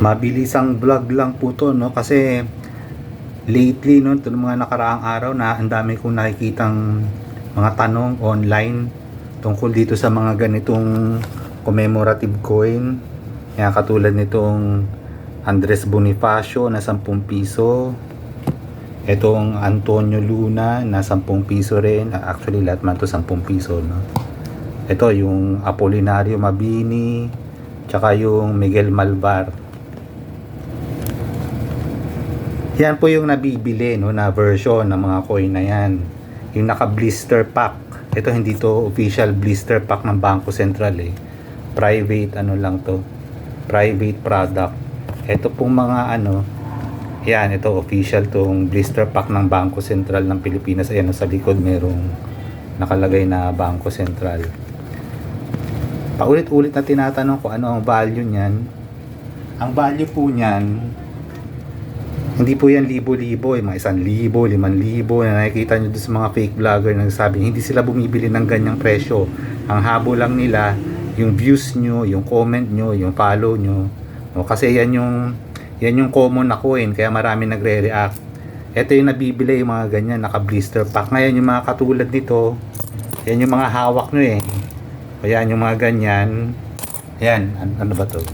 Mabilisang vlog lang po to no kasi lately no itong mga nakaraang araw na ang dami kong nakikitang mga tanong online tungkol dito sa mga ganitong commemorative coin. Kaya katulad nitong Andres Bonifacio na 10 piso. Itong Antonio Luna na 10 piso rin. Actually lahat man to 10 piso no. Ito yung Apolinario Mabini tsaka yung Miguel Malvar. Yan po yung nabibili no, na version ng mga coin na yan. Yung naka blister pack. Ito hindi to official blister pack ng Bangko Sentral eh. Private ano lang to. Private product. Ito pong mga ano, yan, ito official tong blister pack ng Bangko Sentral ng Pilipinas. Ayan, sa likod merong nakalagay na Bangko Sentral. Paulit-ulit na tinatanong ko ano ang value niyan. Ang value po niyan, hindi po yan libo-libo, eh, mga isang libo, liman libo na nakikita nyo doon sa mga fake vlogger na nagsasabi, hindi sila bumibili ng ganyang presyo. Ang habo lang nila, yung views nyo, yung comment nyo, yung follow nyo. O, kasi yan yung, yan yung common na coin, kaya marami nagre-react. Ito yung nabibili, yung mga ganyan, naka-blister pack. Ngayon, yung mga katulad nito, yan yung mga hawak nyo eh. O yan, yung mga ganyan. Yan, an- ano ba to?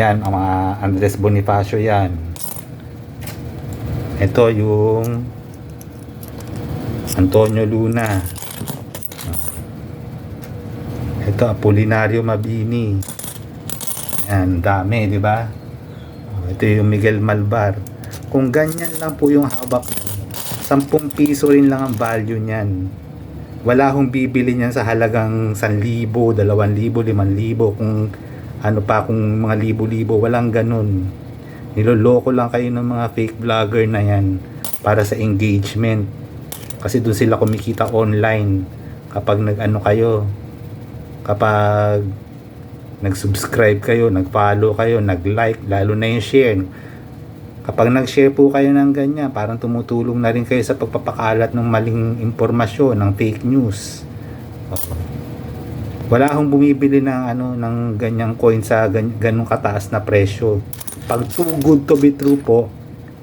Yan, ang mga Andres Bonifacio yan. Ito yung Antonio Luna. Ito Apolinario Mabini. Yan, dami, di ba? Ito yung Miguel Malvar. Kung ganyan lang po yung hawak mo, 10 piso rin lang ang value niyan. Wala hong bibili niyan sa halagang 1,000, 2,000, 5,000 kung ano pa kung mga libo-libo, walang ganun. Niloloko lang kayo ng mga fake vlogger na yan para sa engagement. Kasi doon sila kumikita online kapag nag-ano kayo, kapag nag-subscribe kayo, nag-follow kayo, nag-like, lalo na yung share. Kapag nag-share po kayo ng ganyan, parang tumutulong na rin kayo sa pagpapakalat ng maling impormasyon, ng fake news. Oo. Wala akong bumibili ng ano ng ganyang coin sa gan- ganung kataas na presyo. Pag good to be true po,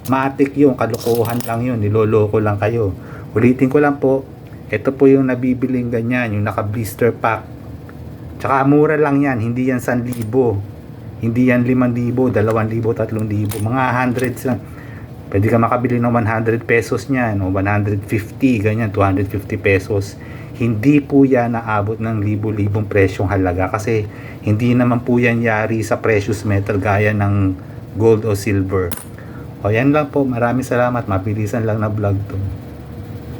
matik yung kalokohan lang yun, niloloko lang kayo. Ulitin ko lang po, ito po yung nabibiling ganyan, yung naka blister pack. Tsaka mura lang yan, hindi yan 1,000. Hindi yan 5,000, 2,000, 3,000, mga hundreds lang. Pwede ka makabili ng 100 pesos niyan o 150, ganyan, 250 pesos. Hindi po yan naabot ng libo-libong presyong halaga kasi hindi naman po yan yari sa precious metal gaya ng gold o silver. O yan lang po, maraming salamat, mabilisan lang na vlog to.